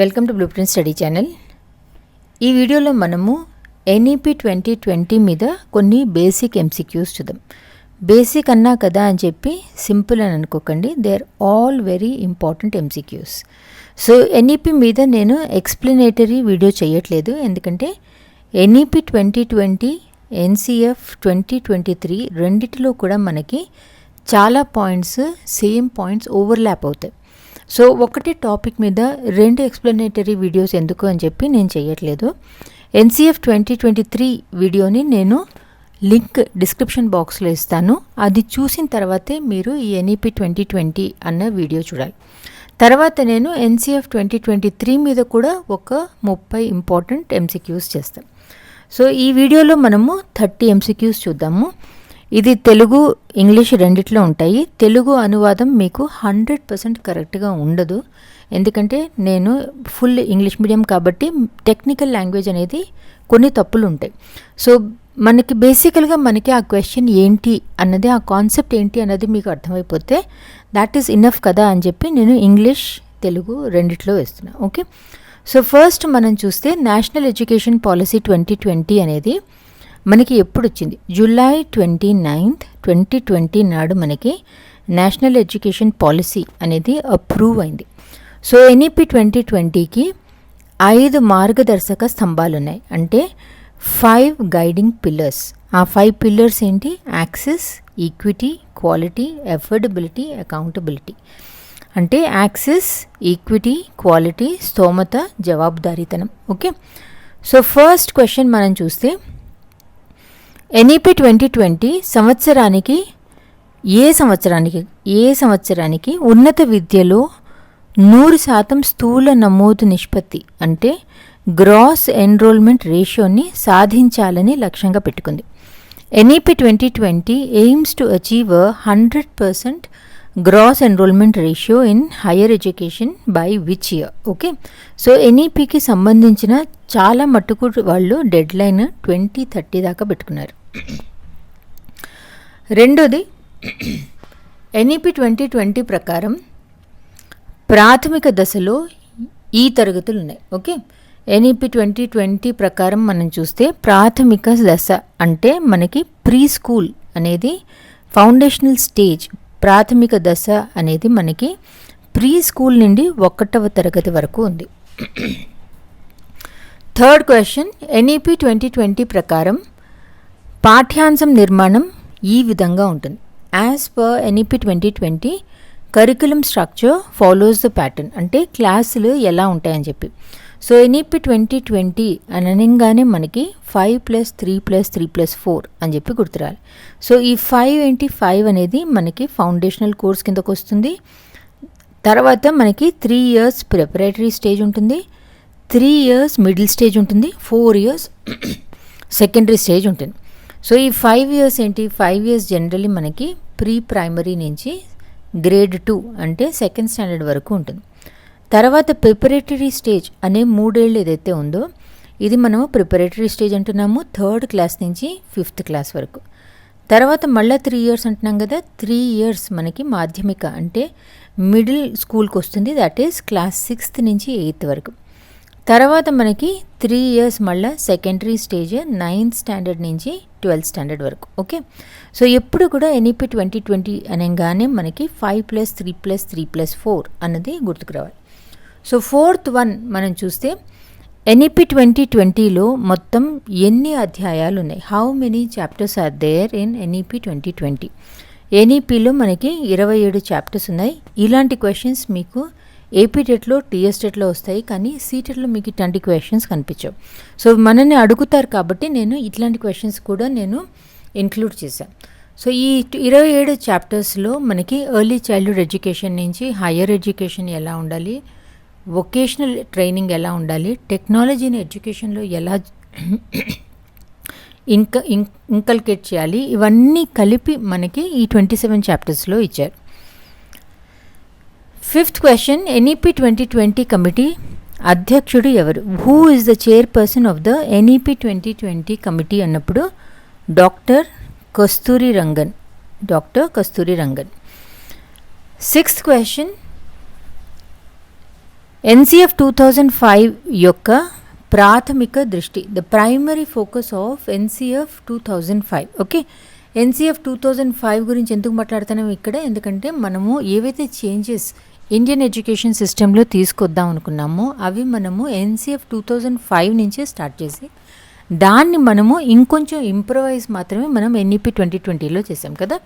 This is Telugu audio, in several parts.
Welcome to blue print study channel ఈ వీడియోలో మనము ఎన్ఈపి ట్వంటీ ట్వంటీ మీద కొన్ని బేసిక్ ఎంసీక్యూస్ చూద్దాం. బేసిక్ అన్నా కదా అని చెప్పి సింపుల్ అని అనుకోకండి. They are all very important MCQs so NEP మీద నేను ఎక్స్ప్లెనేటరీ వీడియో చేయట్లేదు. ఎందుకంటే NEP twenty twenty NCF twenty twenty three రెండిటిలో కూడా మనకి చాలా పాయింట్స్ సేమ్ పాయింట్స్ ఓవర్లాప్ అవుతాయి. సో ఒకటి టాపిక్ మీద రెండు ఎక్స్ప్లెనేటరీ వీడియోస్ ఎందుకు అని చెప్పి నేను చేయట్లేదు ఎన్సిఎఫ్ ట్వంటీ ట్వంటీ త్రీ వీడియోని నేను లింక్ డిస్క్రిప్షన్ బాక్స్లో ఇస్తాను. అది చూసిన తర్వాతే మీరు ఈ ఎన్ఈపి ట్వంటీ ట్వంటీ అన్న వీడియో చూడాలి. తర్వాత నేను ఎన్సిఎఫ్ ట్వంటీ ట్వంటీ త్రీ మీద కూడా ఒక ముప్పై ఇంపార్టెంట్ ఎంసీక్యూస్ చేస్తాను. సో ఈ వీడియోలో మనము థర్టీ ఎంసీక్యూస్ చూద్దాము. ఇది తెలుగు ఇంగ్లీష్ రెండిట్లో ఉంటాయి. తెలుగు అనువాదం మీకు హండ్రెడ్ పర్సెంట్ కరెక్ట్గా ఉండదు. ఎందుకంటే నేను ఫుల్ ఇంగ్లీష్ మీడియం కాబట్టి టెక్నికల్ లాంగ్వేజ్ అనేది కొన్ని తప్పులు ఉంటాయి. సో మనకి బేసికల్గా మనకి ఆ క్వశ్చన్ ఏంటి అన్నది ఆ కాన్సెప్ట్ ఏంటి అన్నది మీకు అర్థమైపోతే దాట్ ఈస్ ఇనఫ్ కదా అని చెప్పి నేను ఇంగ్లీష్ తెలుగు రెండిట్లో వేస్తున్నాను ఓకే? సో ఫస్ట్ మనం చూస్తే national education policy twenty twenty అనేది మనకి ఎప్పుడు వచ్చింది July twenty ninth twenty twenty నాడు మనకి నేషనల్ ఎడ్యుకేషన్ పాలసీ అనేది అప్రూవ్ అయింది. సో ఎన్ఈపి ట్వంటీ ట్వంటీకి ఐదు మార్గదర్శక స్తంభాలు ఉన్నాయి అంటే ఫైవ్ గైడింగ్ పిల్లర్స్. ఆ ఫైవ్ పిల్లర్స్ ఏంటి? Access equity quality affordability accountability. అంటే యాక్సెస్ ఈక్విటీ క్వాలిటీ స్తోమత జవాబుదారీతనం. ఓకే? సో ఫస్ట్ క్వశ్చన్ మనం చూస్తే ఎన్ఈపి ట్వంటీ ట్వంటీ సంవత్సరానికి ఏ సంవత్సరానికి ఏ సంవత్సరానికి ఉన్నత విద్యలో నూరు శాతం స్థూల నమోదు నిష్పత్తి అంటే గ్రాస్ ఎన్రోల్మెంట్ రేషియోని సాధించాలని లక్ష్యంగా పెట్టుకుంది. NEP twenty twenty aims to achieve hundred percent gross enrolment ratio in higher education by which year okay? So ఎన్ఈపికి సంబంధించిన చాలా మట్టుకు వాళ్ళు డెడ్ లైన్ ట్వంటీ థర్టీ దాకా పెట్టుకున్నారు. రెండోది ఎన్ఈపి ట్వంటీ ట్వంటీ ప్రకారం ప్రాథమిక దశలో ఈ తరగతులు ఉన్నాయి. ఓకే? ఎన్ఈపి ట్వంటీ ట్వంటీ ప్రకారం మనం చూస్తే ప్రాథమిక దశ అంటే మనకి ప్రీ స్కూల్ అనేది ఫౌండేషనల్ స్టేజ్ ప్రాథమిక దశ అనేది మనకి ప్రీ స్కూల్ నుండి ఒకటవ తరగతి వరకు ఉంది. Third question NEP twenty twenty ప్రకారం పాఠ్యాంశం నిర్మాణం ఈ విధంగా ఉంటుంది. As per NEP twenty twenty curriculum structure follows the pattern అంటే క్లాసులు ఎలా ఉంటాయని చెప్పి. సో ఎన్ఈపి ట్వంటీ ట్వంటీ అనగానే మనకి five plus three plus three plus four అని చెప్పి గుర్తురాలి. సో ఈ ఫైవ్ ఏంటి? ఫైవ్ అనేది మనకి ఫౌండేషనల్ కోర్స్ కిందకు వస్తుంది. తర్వాత మనకి త్రీ ఇయర్స్ ప్రిపరేటరీ స్టేజ్ ఉంటుంది. త్రీ ఇయర్స్ మిడిల్ స్టేజ్ ఉంటుంది. ఫోర్ ఇయర్స్ సెకండరీ స్టేజ్ ఉంటుంది. సో ఈ ఫైవ్ ఇయర్స్ ఏంటి? ఫైవ్ ఇయర్స్ జనరలీ మనకి ప్రీ ప్రైమరీ నుంచి గ్రేడ్ టూ అంటే సెకండ్ స్టాండర్డ్ వరకు ఉంటుంది. తర్వాత ప్రిపరేటరీ స్టేజ్ అనే మూడేళ్ళు ఏదైతే ఉందో ఇది మనము ప్రిపరేటరీ స్టేజ్ అంటున్నాము థర్డ్ క్లాస్ నుంచి ఫిఫ్త్ క్లాస్ వరకు. తర్వాత మళ్ళీ త్రీ ఇయర్స్ అంటున్నాం కదా త్రీ ఇయర్స్ మనకి మాధ్యమిక అంటే మిడిల్ స్కూల్కి వస్తుంది దట్ ఈస్ క్లాస్ సిక్స్త్ నుంచి ఎయిత్ వరకు. తర్వాత మనకి త్రీ ఇయర్స్ మళ్ళీ సెకండరీ స్టేజ్ నైన్త్ స్టాండర్డ్ నుంచి ట్వెల్త్ స్టాండర్డ్ వరకు ఓకే? సో ఎప్పుడు కూడా ఎన్ఈపి ట్వంటీ ట్వంటీ అనగానే మనకి five plus three plus three plus four అన్నది గుర్తుకు రావాలి. సో ఫోర్త్ వన్ మనం చూస్తే ఎన్ఈపి ట్వంటీ ట్వంటీలో మొత్తం ఎన్ని అధ్యాయాలు ఉన్నాయి? How many chapters are there in NEP twenty twenty? ఎన్ఈపిలో మనకి ఇరవై ఏడు చాప్టర్స్ ఉన్నాయి. ఇలాంటి క్వశ్చన్స్ మీకు ఏపీ టెట్లో టీఎస్ టెట్లో వస్తాయి కానీ సీటెట్లో మీకు ఇట్లాంటి క్వశ్చన్స్ కనిపించవు. సో మనల్ని అడుగుతారు కాబట్టి నేను ఇట్లాంటి క్వశ్చన్స్ కూడా నేను ఇంక్లూడ్ చేశాను సో ఈ ఇరవై ఏడు చాప్టర్స్లో మనకి ఎర్లీ చైల్డ్హుడ్ ఎడ్యుకేషన్ నుంచి హయ్యర్ ఎడ్యుకేషన్ ఎలా ఉండాలి వొకేషనల్ ట్రైనింగ్ ఎలా ఉండాలి టెక్నాలజీని ఎడ్యుకేషన్లో ఎలా ఇంక ఇంకల్కేట్ చేయాలి ఇవన్నీ కలిపి మనకి ఈ ట్వంటీ సెవెన్ చాప్టర్స్లో ఇచ్చారు. Fifth question NEP twenty twenty committee అధ్యక్షుడు ఎవరు who is the chairperson of the NEP twenty twenty committee అన్నప్పుడు doctor Kasturi Rangan doctor Kasturi Rangan sixth question NCF two thousand five యొక్క ప్రాథమిక దృష్టి the primary focus of NCF two thousand five okay NCF two thousand five గురించి ఎందుకు మాట్లాడుతున్నాం ఇక్కడ? ఎందుకంటే మనము ఏవైతే చేంజెస్ ఇండియన్ ఎడ్యుకేషన్ సిస్టంలో తీసుకొద్దాం అనుకున్నామో అవి మనము ఎన్సీఎఫ్ టూ థౌజండ్ ఫైవ్ నుంచే స్టార్ట్ చేసి దాన్ని మనము ఇంకొంచెం ఇంప్రవైజ్ మాత్రమే మనం ఎన్ఈపి ట్వంటీ ట్వంటీలో చేసాం కదా.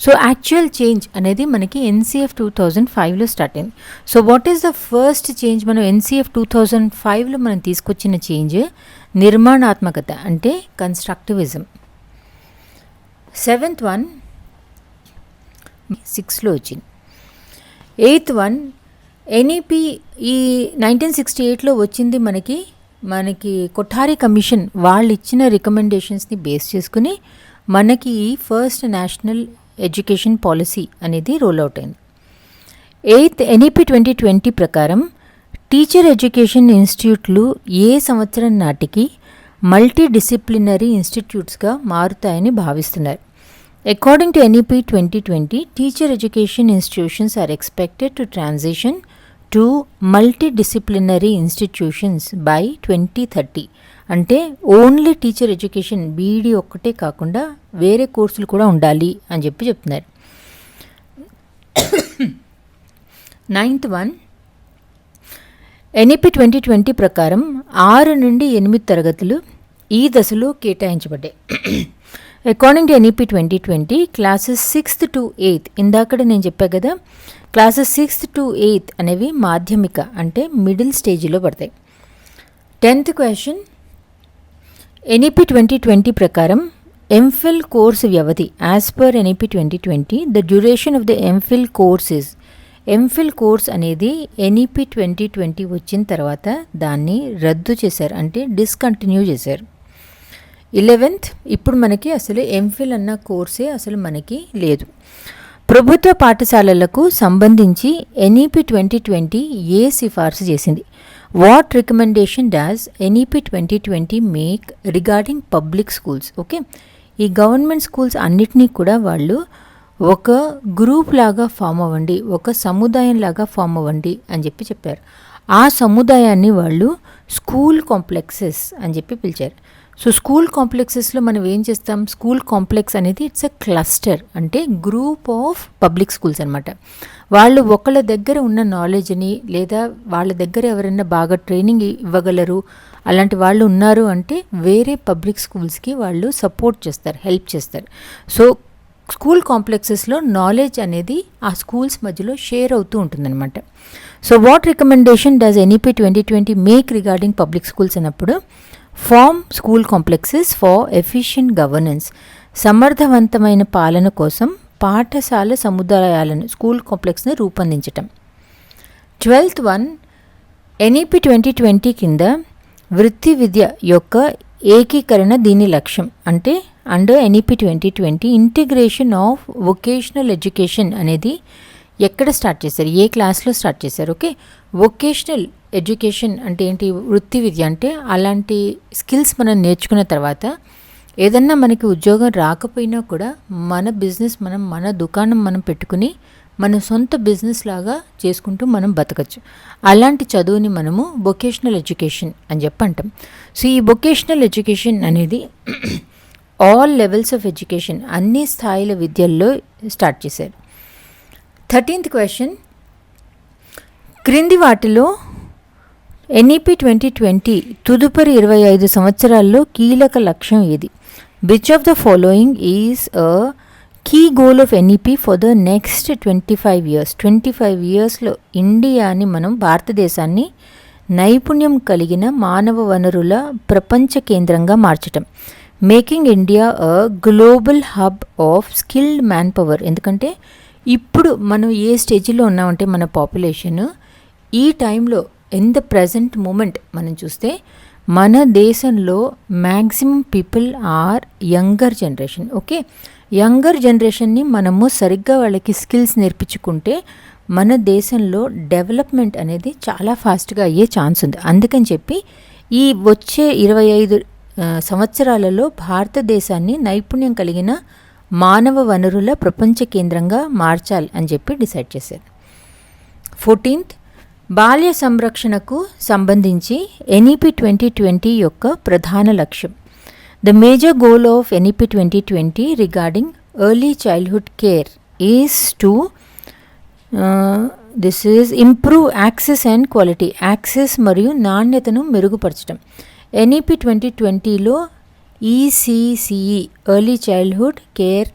సో యాక్చువల్ చేంజ్ అనేది మనకి ఎన్సీఎఫ్ టూ థౌజండ్ ఫైవ్లో స్టార్ట్ అయింది. So what is the first change మనం ఎన్సీఎఫ్ టూ థౌజండ్ ఫైవ్లో మనం తీసుకొచ్చిన చేంజ్? నిర్మాణాత్మకత అంటే కన్స్ట్రక్టివిజం సెవెంత్ వన్ సిక్స్లో వచ్చింది. ఎయిత్ వన్ ఎన్ఈపి ఈ నైన్టీన్ సిక్స్టీ ఎయిట్లో వచ్చింది మనకి మనకి కొఠారి కమిషన్ వాళ్ళు ఇచ్చిన రికమెండేషన్స్ని బేస్ చేసుకుని మనకి ఈ ఫస్ట్ నేషనల్ ఎడ్యుకేషన్ పాలసీ అనేది రోల్ అవుట్ అయింది. ఎయిత్ ఎన్ఈపి ట్వంటీ ట్వంటీ ప్రకారం టీచర్ ఎడ్యుకేషన్ ఇన్స్టిట్యూట్లు ఏ సంవత్సరం నాటికి మల్టీ డిసిప్లినరీ ఇన్స్టిట్యూట్స్గా మారుతాయని భావిస్తున్నారు. According to NEP twenty twenty teacher education institutions are expected to transition to multidisciplinary institutions by twenty thirty అంటే ఓన్లీ టీచర్ ఎడ్యుకేషన్ బీఈడీ ఒక్కటే కాకుండా వేరే కోర్సులు కూడా ఉండాలి అని చెప్పి చెప్తున్నారు. Ninth one NEP twenty twenty ప్రకారం ఆరు నుండి ఎనిమిది తరగతులు ఈ దశలో కేటాయించబడ్డాయి. According to NEP twenty twenty classes sixth to eighth ఇందాకడ నేను చెప్పా కదా క్లాసెస్ సిక్స్త్ టు ఎయిత్ అనేవి మాధ్యమిక అంటే మిడిల్ స్టేజ్లో పడతాయి. Tenth question NEP twenty twenty ప్రకారం ఎంఫిల్ కోర్స్ వ్యవధి as per NEP twenty twenty the duration of the MPhil course is MPhil course అనేది ఎన్ఈపి ట్వంటీ ట్వంటీ వచ్చిన తర్వాత దాన్ని రద్దు చేశారు అంటే డిస్కంటిన్యూ చేశారు. ఇలెవెన్త్ ఇప్పుడు మనకి అసలు ఎంఫిల్ అన్న కోర్సే అసలు మనకి లేదు. ప్రభుత్వ పాఠశాలలకు సంబంధించి ఎన్ఈపి ట్వంటీ ట్వంటీ ఏ సిఫార్సు చేసింది. What recommendation does NEP twenty twenty make regarding public schools okay ఈ గవర్నమెంట్ స్కూల్స్ అన్నిటినీ కూడా వాళ్ళు ఒక గ్రూప్ లాగా ఫామ్ అవ్వండి ఒక సముదాయం లాగా ఫామ్ అవ్వండి అని చెప్పి చెప్పారు. ఆ సముదాయాన్ని వాళ్ళు స్కూల్ కాంప్లెక్సెస్ అని చెప్పి పిలిచారు. సో స్కూల్ కాంప్లెక్సెస్లో మనం ఏం చేస్తాం? స్కూల్ కాంప్లెక్స్ అనేది ఇట్స్ ఎ క్లస్టర్ అంటే గ్రూప్ ఆఫ్ పబ్లిక్ స్కూల్స్ అనమాట వాళ్ళు ఒకళ్ళ దగ్గర ఉన్న నాలెడ్జ్ని లేదా వాళ్ళ దగ్గర ఎవరైనా బాగా ట్రైనింగ్ ఇవ్వగలరు అలాంటి వాళ్ళు ఉన్నారు అంటే వేరే పబ్లిక్ స్కూల్స్కి వాళ్ళు సపోర్ట్ చేస్తారు హెల్ప్ చేస్తారు. సో స్కూల్ కాంప్లెక్సెస్లో నాలెడ్జ్ అనేది ఆ స్కూల్స్ మధ్యలో షేర్ అవుతూ ఉంటుందన్నమాట. So what recommendation does NEP twenty twenty make regarding public schools అన్నప్పుడు form school complexes for efficient governance సమర్థవంతమైన పాలన కోసం పాఠశాల సముదాయాలను స్కూల్ కాంప్లెక్స్ని రూపొందించటం. Twelfth one NEP twenty twenty కింద వృత్తి విద్య యొక్క ఏకీకరణ దీని లక్ష్యం. అంటే under NEP twenty twenty integration of vocational education అనేది ఎక్కడ స్టార్ట్ చేశారు? ఏ క్లాస్లో స్టార్ట్ చేశారు? ఓకే. వొకేషనల్ ఎడ్యుకేషన్ అంటే ఏంటి? వృత్తి విద్య అంటే అలాంటి స్కిల్స్ మనం నేర్చుకున్న తర్వాత ఏదన్నా మనకి ఉద్యోగం రాకపోయినా కూడా మన బిజినెస్ మనం మన దుకాణం మనం పెట్టుకుని మన సొంత బిజినెస్ లాగా చేసుకుంటూ మనం బతకచ్చు. అలాంటి చదువుని మనము వొకేషనల్ ఎడ్యుకేషన్ అని చెప్పి అంటాం సో ఈ వొకేషనల్ ఎడ్యుకేషన్ అనేది ఆల్ లెవెల్స్ ఆఫ్ ఎడ్యుకేషన్ అన్ని స్థాయిల విద్యల్లో స్టార్ట్ చేశారు. Thirteenth question. క్రింది వాటిలో ఎన్ఈపి ట్వంటీ ట్వంటీ తదుపరి ఇరవై ఐదు సంవత్సరాల్లో కీలక లక్ష్యం ఏది? Which of the following is a key goal of NEP for the next twenty five years twenty five ఇయర్స్లో ఇండియాని మనం భారతదేశాన్ని నైపుణ్యం కలిగిన మానవ వనరుల ప్రపంచ కేంద్రంగా మార్చటం. Making India a global hub of skilled manpower ఎందుకంటే ఇప్పుడు మనం ఏ స్టేజ్లో ఉన్నామంటే మన పాపులేషన్ ఈ టైంలో ఇన్ ద ప్రజెంట్ మూమెంట్ మనం చూస్తే మన దేశంలో maximum people are younger generation okay? Younger జనరేషన్ని మనము సరిగ్గా వాళ్ళకి స్కిల్స్ నేర్పించుకుంటే మన దేశంలో డెవలప్మెంట్ అనేది చాలా ఫాస్ట్గా అయ్యే ఛాన్స్ ఉంది. అందుకని చెప్పి ఈ వచ్చే ఇరవై ఐదు సంవత్సరాలలో భారతదేశాన్ని నైపుణ్యం కలిగిన మానవ వనరుల ప్రపంచ కేంద్రంగా మార్చాలి అని చెప్పి డిసైడ్ చేశారు. ఫోర్టీన్త్ బాల్య సంరక్షణకు సంబంధించి ఎన్ఈపి ట్వంటీ ట్వంటీ యొక్క ప్రధాన లక్ష్యం. The major goal of NEP twenty twenty regarding early childhood care is to this is improve access and quality access మరియు నాణ్యతను మెరుగుపరచడం ఎన్ఈపి ట్వంటీ ట్వంటీలో ECCE early childhood care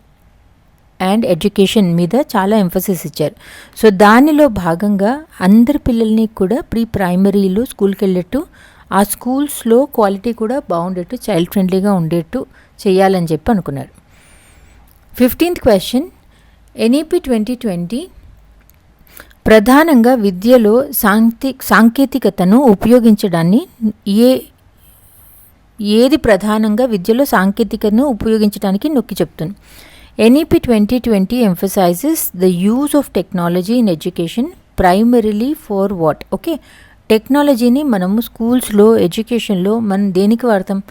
and education మీద చాలా ఎంఫసిస్ ఇచ్చారు. సో దానిలో భాగంగా అందరి పిల్లల్ని కూడా ప్రీ ప్రైమరీలో స్కూల్కి వెళ్ళేట్టు ఆ స్కూల్స్లో క్వాలిటీ కూడా బాగుండేట్టు చైల్డ్ ఫ్రెండ్లీగా ఉండేట్టు చేయాలని చెప్పి అనుకున్నారు. Fifteenth question NEP twenty twenty ప్రధానంగా విద్యలో సాంకే సాంకేతికతను ఉపయోగించడాన్ని ఏ ఏది ప్రధానంగా విద్యలో సాంకేతికతను ఉపయోగించడానికి నొక్కి చెప్తుంది. NEP twenty twenty emphasizes the use of technology in education primarily for what okay టెక్నాలజీని మనము స్కూల్స్లో ఎడ్యుకేషన్లో మనం దేనికి వాడతాం?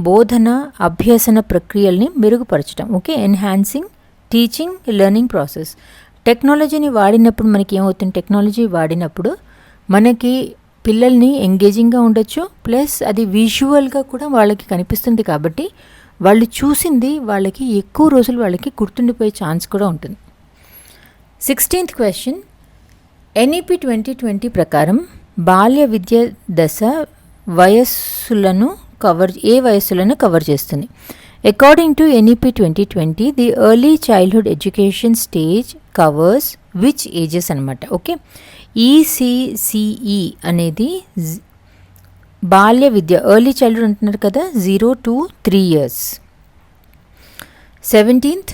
బోధన అభ్యసన ప్రక్రియల్ని మెరుగుపరచడం okay enhancing teaching learning process టెక్నాలజీని వాడినప్పుడు మనకి ఏమవుతుంది టెక్నాలజీ వాడినప్పుడు మనకి పిల్లల్ని ఎంగేజింగ్గా ఉండొచ్చు. ప్లస్ అది విజువల్గా కూడా వాళ్ళకి కనిపిస్తుంది కాబట్టి వాళ్ళు చూసింది వాళ్ళకి ఎక్కువ రోజులు వాళ్ళకి గుర్తుండిపోయే ఛాన్స్ కూడా ఉంటుంది. Sixteenth question NEP twenty twenty ప్రకారం బాల్య విద్య దశ వయస్సులను కవర్ ఏ వయస్సులను కవర్ చేస్తుంది? According to NEP twenty twenty the early childhood education stage covers which ages అనమాట ఓకే ఈసీసీఈ అనేది బాల్య విద్య ఎర్లీ చైల్డ్హుడ్ అంటున్నారు కదా zero to three years seventeenth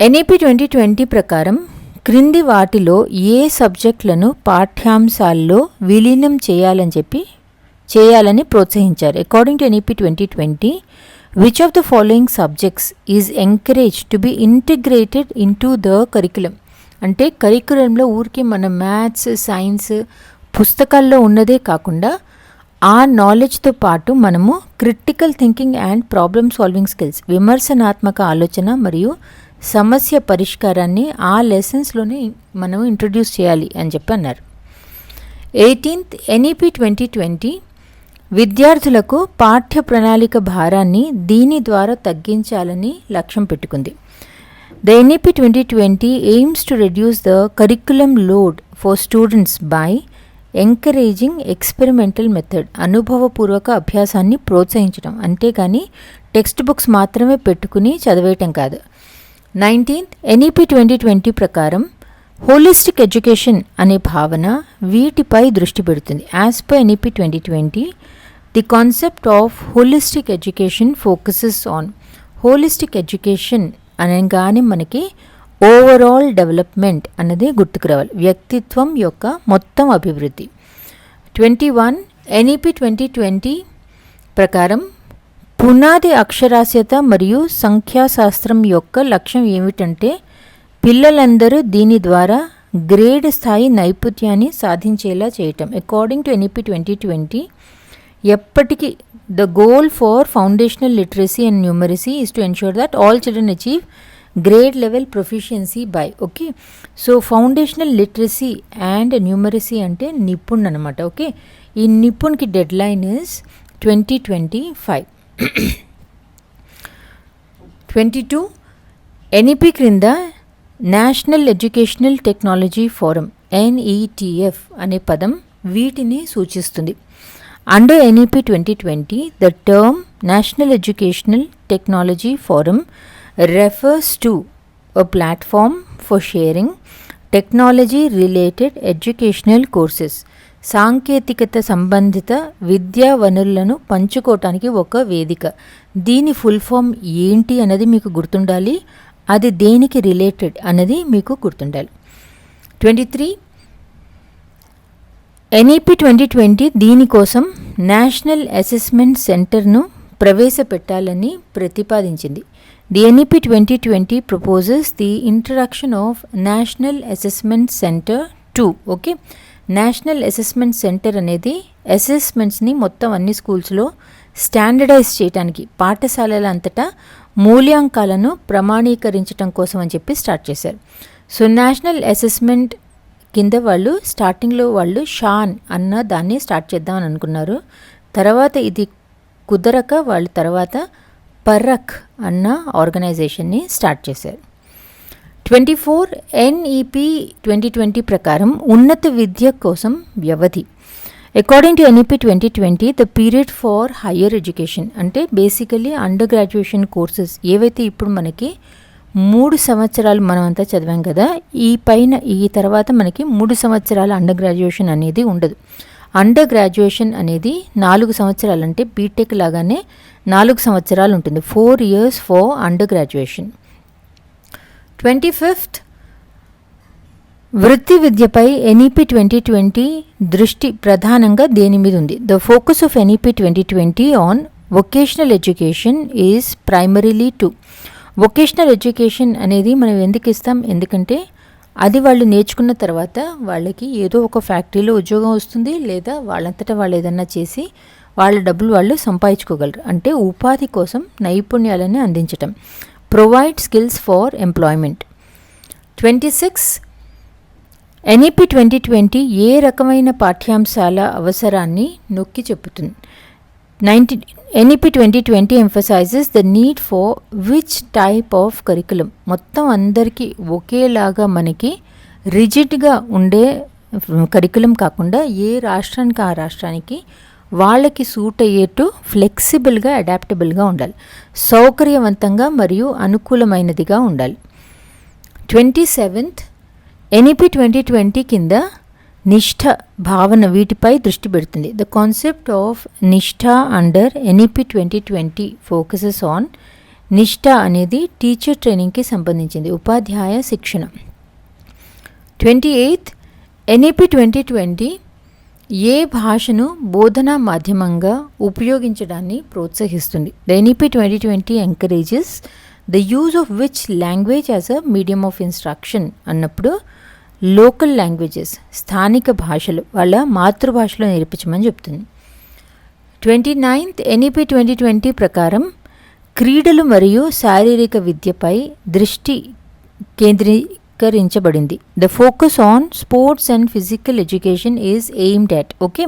NEP twenty twenty ప్రకారం క్రింది వాటిలో ఏ సబ్జెక్టులను పాఠ్యాంశాల్లో విలీనం చేయాలని చెప్పి చేయాలని ప్రోత్సహించారు. According to NEP twenty twenty which of the following subjects is encourage to be integrated into the curriculum అంటే కరికులంలో ఊరికి మన మ్యాథ్స్ సైన్స్ పుస్తకాల్లో ఉన్నదే కాకుండా ఆ నాలెడ్జ్తో పాటు మనము critical thinking and problem solving skills విమర్శనాత్మక ఆలోచన మరియు సమస్య పరిష్కారాన్ని ఆ లెసన్స్లోనే మనం ఇంట్రడ్యూస్ చేయాలి అని చెప్పి అన్నారు. ఎయిటీన్త్ ఎన్ఈపి ట్వంటీ ట్వంటీ విద్యార్థులకు పాఠ్య ప్రణాళిక భారాన్ని దీని ద్వారా తగ్గించాలని లక్ష్యం పెట్టుకుంది. The NEP twenty twenty aims reduce reduce the load load for students by encouraging experimental method అనుభవపూర్వక అభ్యాసాన్ని ప్రోత్సహించడం అంతేగాని టెక్స్ట్ బుక్స్ మాత్రమే పెట్టుకుని చదివేయటం కాదు నైన్టీన్త్ ఎన్ఈపి ట్వంటీ ట్వంటీ ప్రకారం హోలిస్టిక్ ఎడ్యుకేషన్ అనే భావన వీటిపై దృష్టి పెడుతుంది as per NEP twenty twenty the concept of holistic education focuses on holistic education అనగానే మనకి ఓవరాల్ డెవలప్మెంట్ అన్నది గుర్తుకు రావాలి. వ్యక్తిత్వం యొక్క మొత్తం అభివృద్ధి. Twenty one NEP twenty twenty ప్రకారం పునాది అక్షరాస్యత మరియు సంఖ్యాశాస్త్రం యొక్క లక్ష్యం ఏమిటంటే పిల్లలందరూ దీని ద్వారా గ్రేడ్ స్థాయి నైపుణ్యాన్ని సాధించేలా చేయటం. According to NEP twenty twenty ఎప్పటికీ the goal for foundational literacy and numeracy is to ensure that all children achieve grade level proficiency by okay so foundational literacy and numeracy అంటే నిపుణ్ అనమాట ఓకే ఈ నిపుణ్కి deadline is twenty twenty five twenty two NEP క్రింద national educational technology forum NETF అనే పదం వీటిని సూచిస్తుంది. Under NEP twenty twenty the term national educational technology forum refers to a platform for sharing technology related educational courses సాంకేతికత సంబంధిత విద్యా వనరులను పంచుకోవటానికి ఒక వేదిక. దీని ఫుల్ ఫామ్ ఏంటి అన్నది మీకు గుర్తుండాలి? అది దేనికి రిలేటెడ్ అన్నది మీకు గుర్తుండాలి. Twenty three NEP twenty twenty దీనికోసం నేషనల్ అసెస్మెంట్ సెంటర్ను ప్రవేశపెట్టాలని ప్రతిపాదించింది. The NEP twenty twenty proposes the introduction of national assessment centre two okay national assessment centre అనేది అసెస్మెంట్స్ని మొత్తం అన్ని స్కూల్స్లో స్టాండర్డైజ్ చేయడానికి పాఠశాలల అంతటా మూల్యాంకాలను ప్రమాణీకరించడం కోసం అని చెప్పి స్టార్ట్ చేశారు. సో నేషనల్ అసెస్మెంట్ కింద వాళ్ళు స్టార్టింగ్లో వాళ్ళు షాన్ అన్న దాన్ని స్టార్ట్ చేద్దామని అనుకున్నారు. తర్వాత ఇది కుదరక వాళ్ళు తర్వాత పర్రక్ అన్న ఆర్గనైజేషన్ని స్టార్ట్ చేశారు. Twenty four NEP twenty twenty ప్రకారం ఉన్నత విద్య కోసం వ్యవధి. According to NEP twenty twenty the period for higher education అంటే బేసికలీ అండర్ గ్రాడ్యుయేషన్ కోర్సెస్ ఏవైతే ఇప్పుడు మనకి మూడు సంవత్సరాలు మనం అంతా చదివాం కదా ఈ పైన ఈ తర్వాత మనకి మూడు సంవత్సరాల అండర్ గ్రాడ్యుయేషన్ అనేది ఉండదు. అండర్ గ్రాడ్యుయేషన్ అనేది నాలుగు సంవత్సరాలు అంటే బీటెక్ లాగానే నాలుగు సంవత్సరాలు ఉంటుంది. Four years for under graduation twenty fifth వృత్తి విద్యపై ఎన్ఈపి ట్వంటీ ట్వంటీ దృష్టి ప్రధానంగా దేని మీద ఉంది? The focus of NEP twenty twenty on vocational education is primarily to vocational education అనేది మనం ఎందుకు ఇస్తాం? ఎందుకంటే అది వాళ్ళు నేర్చుకున్న తర్వాత వాళ్ళకి ఏదో ఒక ఫ్యాక్టరీలో ఉద్యోగం వస్తుంది లేదా వాళ్ళంతటా వాళ్ళు ఏదన్నా చేసి వాళ్ళ డబ్బులు వాళ్ళు సంపాదించుకోగలరు. అంటే ఉపాధి కోసం నైపుణ్యాలని అందించటం. Provide skills for employment twenty six NEP twenty twenty ఏ రకమైన పాఠ్యాంశాల అవసరాన్ని నొక్కి చెబుతుంది 19, NEP twenty twenty emphasises the need for which type of curriculum మొత్తం అందరికీ ఒకేలాగా మనకి రిజిడ్గా ఉండే కరికులం కాకుండా ఏ రాష్ట్రానికి ఆ రాష్ట్రానికి వాళ్ళకి సూట్ అయ్యేట్టు ఫ్లెక్సిబుల్గా అడాప్టబుల్గా ఉండాలి. సౌకర్యవంతంగా మరియు అనుకూలమైనదిగా ఉండాలి. Twenty seventh NEP twenty twenty కింద నిష్ఠ భావన వీటిపై దృష్టి పెడుతుంది. The concept of Nishtha under NEP twenty twenty focuses on Nishtha అనేది టీచర్ ట్రైనింగ్కి సంబంధించింది. ఉపాధ్యాయ శిక్షణ. Twenty eighth NEP twenty twenty ఏ భాషను బోధనా మాధ్యమంగా ఉపయోగించడాన్ని ప్రోత్సహిస్తుంది. The NEP twenty twenty encourages the use of which language as a medium of instruction అన్నప్పుడు లోకల్ లాంగ్వేజెస్ స్థానిక భాషలు వాళ్ళ మాతృభాషలో నేర్పించమని చెప్తుంది. Twenty ninth NEP twenty twenty ప్రకారం క్రీడలు మరియు శారీరక విద్యపై దృష్టి కేంద్రీకరించబడింది. The focus on sports and physical education is aimed at okay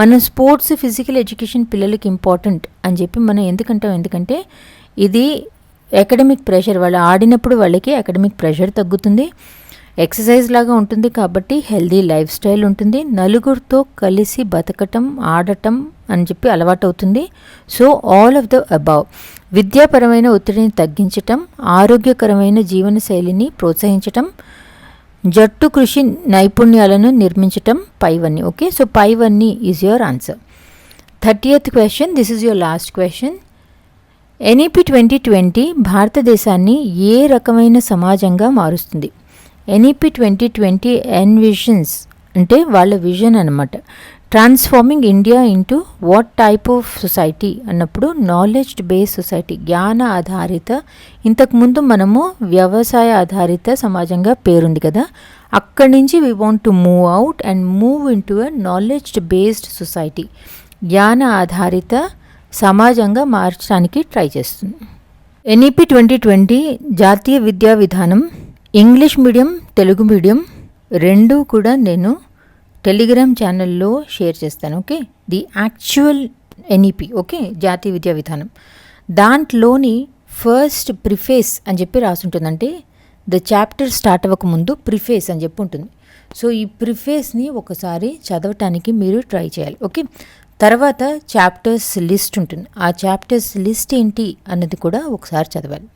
మనం స్పోర్ట్స్ ఫిజికల్ ఎడ్యుకేషన్ పిల్లలకి ఇంపార్టెంట్ అని చెప్పి మనం ఎందుకంటాం? ఎందుకంటే ఇది అకాడమిక్ ప్రెషర్ వాళ్ళు ఆడినప్పుడు వాళ్ళకి అకాడమిక్ ప్రెషర్ తగ్గుతుంది. ఎక్సర్సైజ్ లాగా ఉంటుంది కాబట్టి హెల్దీ లైఫ్ స్టైల్ ఉంటుంది. నలుగురితో కలిసి బతకటం ఆడటం అని చెప్పి అలవాటు అవుతుంది so all of the above విద్యాపరమైన ఒత్తిడిని తగ్గించటం ఆరోగ్యకరమైన జీవన శైలిని ప్రోత్సహించటం జట్టు కృషి నైపుణ్యాలను నిర్మించటం పైవన్నీ. ఓకే సో పైవన్నీ is your answer thirtieth question this is your last question NEP twenty twenty భారతదేశాన్ని ఏ రకమైన సమాజంగా మారుస్తుంది? ఎన్ఈపి ట్వంటీ ట్వంటీ ఎన్విజన్స్ అంటే వాళ్ళ విజన్ అనమాట transforming India into what type of society అన్నప్పుడు నాలెడ్జ్ బేస్ సొసైటీ జ్ఞాన ఆధారిత. ఇంతకుముందు మనము వ్యవసాయ ఆధారిత సమాజంగా పేరుంది కదా. అక్కడి నుంచి we want to move out and move into a knowledge based society జ్ఞాన ఆధారిత సమాజంగా మార్చడానికి ట్రై చేస్తుంది. ఎన్ఈపి ట్వంటీ ట్వంటీ జాతీయ విద్యా విధానం ఇంగ్లీష్ మీడియం తెలుగు మీడియం రెండూ కూడా నేను టెలిగ్రామ్ ఛానల్లో షేర్ చేస్తాను okay? The actual NEP okay? జాతీయ విద్యా విధానం. దాంట్లోని ఫస్ట్ ప్రిఫేస్ అని చెప్పి రాసుంటుందంటే ద చాప్టర్ స్టార్ట్ అవ్వకముందు ప్రిఫేస్ అని చెప్పి ఉంటుంది. సో ఈ ప్రిఫేస్ని ఒకసారి చదవటానికి మీరు ట్రై చేయాలి ఓకే? తర్వాత చాప్టర్స్ లిస్ట్ ఉంటుంది. ఆ చాప్టర్స్ లిస్ట్ ఏంటి అన్నది కూడా ఒకసారి చదవాలి.